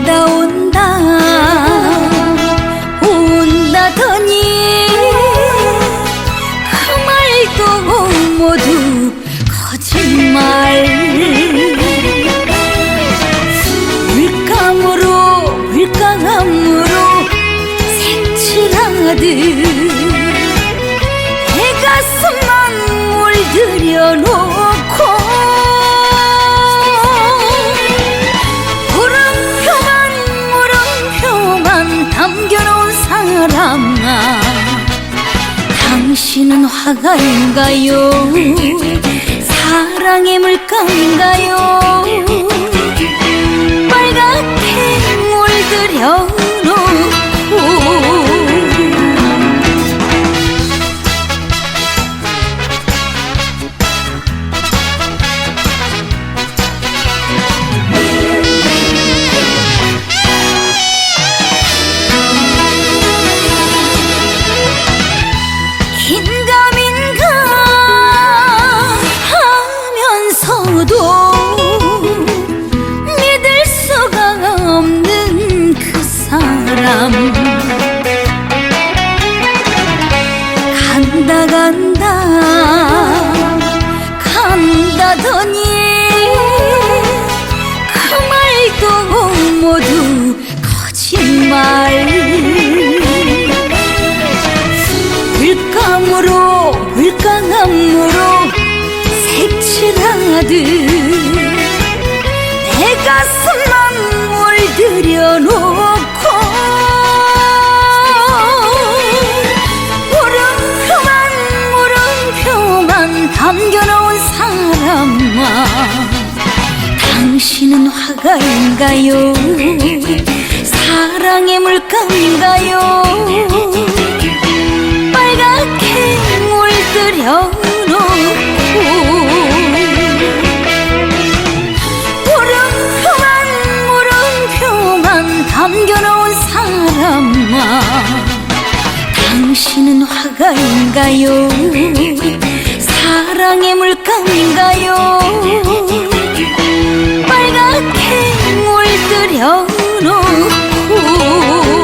온다 온다. 온다더니 그 말도 모두 거짓말. 물감으로 물감으로 색칠하듯 당신은 화가인가요? 사랑의 물감인가요 간다더니 그 말도 모두 거짓말. 물감으로 물감으로 색칠하듯 당신은 화가인가요? 사랑의 물감인가요? 빨갛게 물들여 놓고 물음표만 물음표만 담겨놓은 사람아 당신은 화가인가요? 사랑의 물감인가요 no. Uh, uh, uh.